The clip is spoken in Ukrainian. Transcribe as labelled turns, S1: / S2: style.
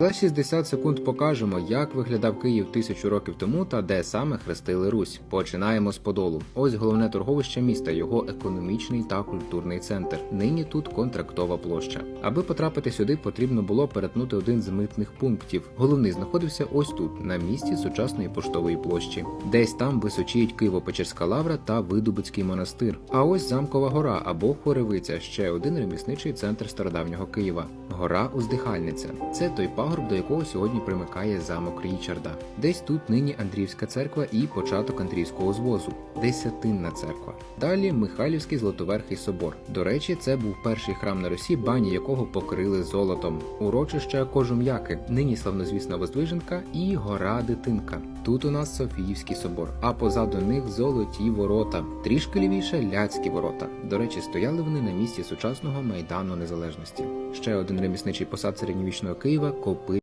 S1: За 60 секунд покажемо, як виглядав Київ тисячу років тому та де саме хрестили Русь. Починаємо з Подолу. Ось головне торговище міста, його економічний та культурний центр. Нині тут контрактова площа. Аби потрапити сюди, потрібно було перетнути один з митних пунктів. Головний знаходився ось тут, на місці сучасної поштової площі. Десь там височіють Києво-Печерська лавра та Видубицький монастир. А ось замкова гора або Хоревиця, ще один ремісничий центр стародавнього Києва. Гора Уздихальниця. Це той пагорб, до якого сьогодні примикає замок Річарда. Десь тут нині Андріївська церква і початок Андріївського звозу, Десятинна церква. Далі Михайлівський Златоверхий собор. До речі, це був перший храм на Русі, бані якого покрили золотом. Урочище Кожум'яки, нині славнозвісна Воздвиженка і гора Дитинка. Тут у нас Софіївський собор, а позаду них золоті ворота. Трішки лівіше Ляцькі ворота. До речі, стояли вони на місці сучасного майдану незалежності. Ще один ремісничий посад середньовічного Києва